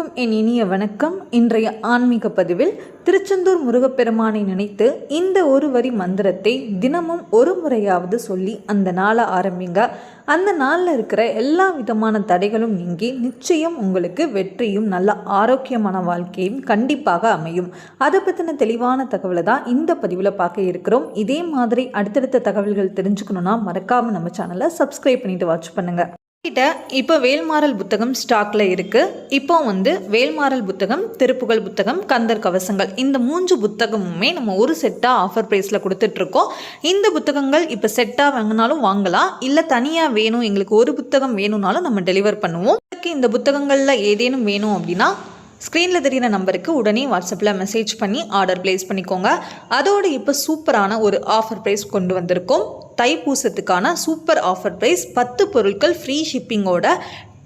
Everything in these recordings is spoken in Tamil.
அனைவருக்கும் என் இனிய வணக்கம். இன்றைய ஆன்மீக பதிவில் திருச்செந்தூர் முருகப்பெருமானை நினைத்து இந்த ஒரு வரி மந்திரத்தை தினமும் ஒரு முறையாவது சொல்லி அந்த நாளை ஆரம்பிங்க. அந்த நாளில் இருக்கிற எல்லா விதமான தடைகளும் நீங்கி நிச்சயம் உங்களுக்கு வெற்றியும் நல்ல ஆரோக்கியமான வாழ்க்கையும் கண்டிப்பாக அமையும். அதை பற்றின தெளிவான தகவலை தான் இந்த பதிவில் பார்க்க இருக்கிறோம். இதே மாதிரி அடுத்தடுத்த தகவல்கள் தெரிஞ்சுக்கணுன்னா மறக்காமல் நம்ம சேனலை சப்ஸ்கிரைப் பண்ணிட்டு வாட்ச் பண்ணுங்கள் கிட்ட இப்போ வேல்மாறல் புத்தகம் ஸ்டாக்ல இருக்கு. இப்போ வந்து வேல்மாறல் புத்தகம் திருப்புகழ் புத்தகம் கந்தர் கவசங்கள் இந்த மூன்று புத்தகமுமே நம்ம ஒரு செட்டாக ஆஃபர் ப்ரைஸில் கொடுத்துட்ருக்கோம். இந்த புத்தகங்கள் இப்போ செட்டாக வாங்கினாலும் வாங்கலாம். இல்லை தனியாக வேணும் எங்களுக்கு ஒரு புத்தகம் வேணும்னாலும் நம்ம டெலிவர் பண்ணுவோம். உங்களுக்கு இந்த புத்தகங்களில் ஏதேனும் வேணும் அப்படின்னா ஸ்க்ரீனில் தெரியிற நம்பருக்கு உடனே வாட்ஸ்அப்பில் மெசேஜ் பண்ணி ஆர்டர் ப்ளேஸ் பண்ணிக்கோங்க. அதோடு இப்போ சூப்பரான ஒரு ஆஃபர் ப்ரைஸ் கொண்டு வந்திருக்கோம். தைப்பூசத்துக்கான சூப்பர் ஆஃபர் ப்ரைஸ் பத்து பொருட்கள் ஃப்ரீ ஷிப்பிங்கோட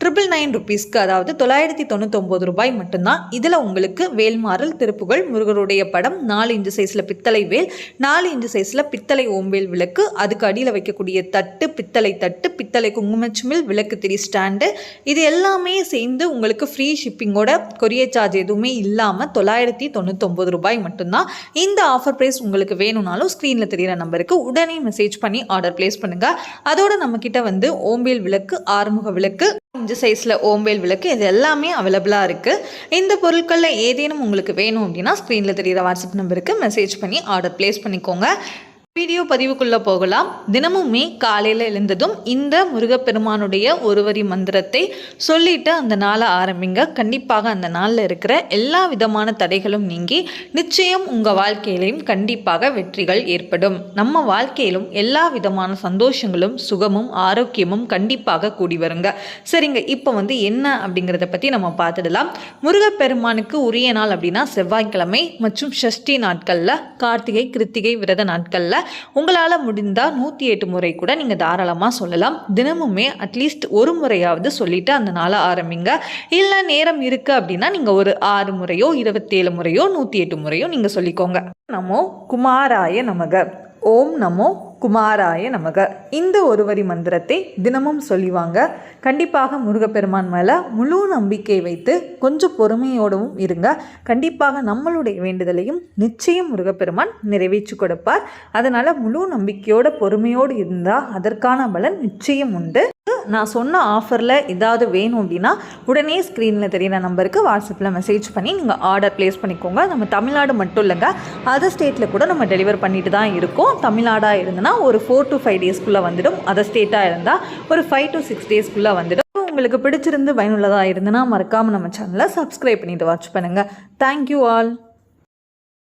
ட்ரிபிள் நைன் ருபீஸ்க்கு அதாவது தொள்ளாயிரத்தி தொண்ணூத்தொம்பது ரூபாய் மட்டும்தான். இதில் உங்களுக்கு வேல்மாறல் திருப்புகள் முருகருடைய படம் நாலு இன்ச்சு சைஸில் பித்தளை வேல் நாலு இன்ச்சு சைஸில் பித்தளை ஓம்பேல் விளக்கு அதுக்கு அடியில் வைக்கக்கூடிய தட்டு பித்தளை தட்டு பித்தளை குங்குமச்சுமில் விளக்கு திரி ஸ்டாண்டு. இது எல்லாமே சேர்ந்து உங்களுக்கு ஃப்ரீ ஷிப்பிங்கோட கொரியர் சார்ஜ் எதுவுமே இல்லாமல் தொள்ளாயிரத்தி தொண்ணூத்தொம்பது ரூபாய் மட்டும்தான். இந்த ஆஃபர் ப்ரைஸ் உங்களுக்கு வேணும்னாலும் ஸ்க்ரீனில் தெரியிற நம்பருக்கு உடனே மெசேஜ் பண்ணி ஆர்டர் ப்ளேஸ் பண்ணுங்கள் அதோடு நம்மக்கிட்ட வந்து ஓம்பேல் விளக்கு ஆறுமுக விளக்கு இன்ச்சு சைஸில் ஓம்பேல் விளக்கு இது எல்லாமே அவைலபிளாக இருக்குது இந்த பொருட்களில் ஏதேனும் உங்களுக்கு வேணும் அப்படின்னா ஸ்க்ரீனில் தெரியிற வாட்ஸ்அப் நம்பருக்கு மெசேஜ் பண்ணி ஆர்டர் ப்ளேஸ் பண்ணிக்கோங்க. வீடியோ பதிவுக்குள்ளே போகலாம். தினமுமே காலையில் எழுந்ததும் இந்த முருகப்பெருமானுடைய ஒருவரி மந்திரத்தை சொல்லிட்டு அந்த நாளை ஆரம்பிங்க. கண்டிப்பாக அந்த நாளில் இருக்கிற எல்லா விதமான தடைகளும் நீங்கி நிச்சயம் உங்கள் வாழ்க்கையிலையும் கண்டிப்பாக வெற்றிகள் ஏற்படும். நம்ம வாழ்க்கையிலும் எல்லா விதமான சந்தோஷங்களும் சுகமும் ஆரோக்கியமும் கண்டிப்பாக கூடி வருங்க. சரிங்க இப்போ வந்து என்ன அப்படிங்கிறத பற்றி நம்ம பார்த்துடலாம். முருகப்பெருமானுக்கு உரிய நாள் அப்படின்னா செவ்வாய்க்கிழமை மற்றும் ஷஷ்டி நாட்களில் கார்த்திகை கிருத்திகை விரத நாட்களில் உங்களால் முடிந்தால் நூற்றி எட்டு முறை கூட நீங்கள் தாராளமாக சொல்லலாம். தினமுமே அட்லீஸ்ட் ஒரு முறையாவது சொல்லிட்டு அந்த நாளை ஆரம்பிங்க. இல்லை நேரம் இருக்குது அப்படின்னா நீங்கள் ஒரு ஆறு முறையோ இருபத்தேழு முறையோ நூற்றி எட்டு முறையோ நீங்கள் சொல்லிக்கோங்க. நமோ குமாராய நமக. ஓம் நமோ குமாராய நமக. இந்த ஒரு வரி மந்திரத்தை தினமும் சொல்லிவாங்க. கண்டிப்பாக முருகப்பெருமான் மேலே முழு நம்பிக்கை வைத்து கொஞ்சம் பொறுமையோடவும் இருங்க. கண்டிப்பாக நம்மளுடைய வேண்டுதலையும் நிச்சயம் முருகப்பெருமான் நிறைவேற்றி கொடுப்பார். அதனால் முழு நம்பிக்கையோட பொறுமையோடு இருந்தால் அதற்கான பலன் நிச்சயம் உண்டு. நான் சொன்ன ஆஃபரில் ஏதாவது வேணும் அப்படின்னா உடனே ஸ்க்ரீனில் தெரியிற நம்பருக்கு வாட்ஸ்அப்பில் மெசேஜ் பண்ணி நீங்கள் ஆர்டர் ப்ளேஸ் பண்ணிக்கோங்க. நம்ம தமிழ்நாடு மட்டும் இல்லைங்க அதர் ஸ்டேட்டில் கூட நம்ம டெலிவர் பண்ணிட்டு தான் இருக்கோம். தமிழ்நாடாக இருந்ததுன்னா ஒரு ஃபோர் டு ஃபைவ் டேஸ்க்குள்ளே வந்துடும். அதர் ஸ்டேட்டாக இருந்தால் ஒரு ஃபைவ் டு சிக்ஸ் டேஸ்க்குள்ளே வந்துடும். உங்களுக்கு பிடிச்சிருந்து பயனுள்ளதாக இருந்ததுன்னா மறக்காமல் நம்ம சேனலை சப்ஸ்கிரைப் பண்ணிவிட்டு வாட்ச் பண்ணுங்கள் தேங்க்யூ ஆல்